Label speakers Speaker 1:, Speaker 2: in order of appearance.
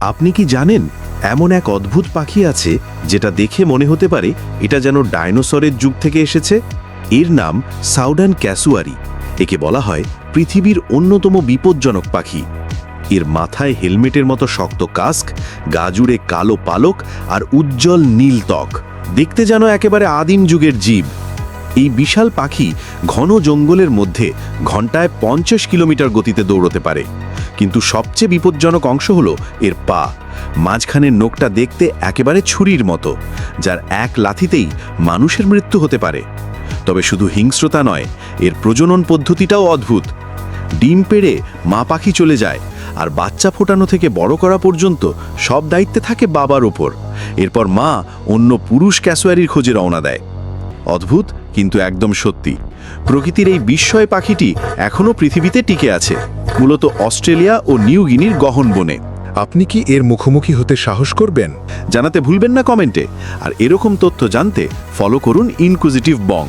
Speaker 1: আপনি কি জানেন, এমন এক অদ্ভুত পাখি আছে যেটা দেখে মনে হতে পারে এটা যেন ডাইনোসরের যুগ থেকে এসেছে? এর নাম সাউডান ক্যাসুয়ারি। একে বলা হয় পৃথিবীর অন্যতম বিপজ্জনক পাখি। এর মাথায় হেলমেটের মতো শক্ত কাস্ক গাজুড়ে কালো পালক আর উজ্জ্বল নীল ত্বক। দেখতে যেন একেবারে আদিম যুগের জীব। এই বিশাল পাখি ঘন জঙ্গলের মধ্যে ঘন্টায় পঞ্চাশ কিলোমিটার গতিতে দৌড়তে পারে। কিন্তু সবচেয়ে বিপজ্জনক অংশ হলো এর পা। মাঝখানের নোকটা দেখতে একেবারে ছুরির মতো, যার এক লাথিতেই মানুষের মৃত্যু হতে পারে। তবে শুধু হিংস্রতা নয়, এর প্রজনন পদ্ধতিটাও অদ্ভুত। ডিম পেড়ে মা পাখি চলে যায় আর বাচ্চা ফোটানো থেকে বড় করা পর্যন্ত সব দায়িত্বে থাকে বাবার ওপর। এরপর মা অন্য পুরুষ ক্যাসোয়ারির খোঁজে রওনা দেয়। অদ্ভুত, কিন্তু একদম সত্যি। প্রকৃতির এই বিস্ময় পাখিটি এখনও পৃথিবীতে টিকে আছে, মূলত অস্ট্রেলিয়া ও নিউ গিনির গহন বনে।
Speaker 2: আপনি কি এর মুখোমুখি হতে সাহস করবেন?
Speaker 1: জানাতে ভুলবেন না কমেন্টে, আর এরকম তথ্য জানতে ফলো করুন ইনকুজিটিভ বং।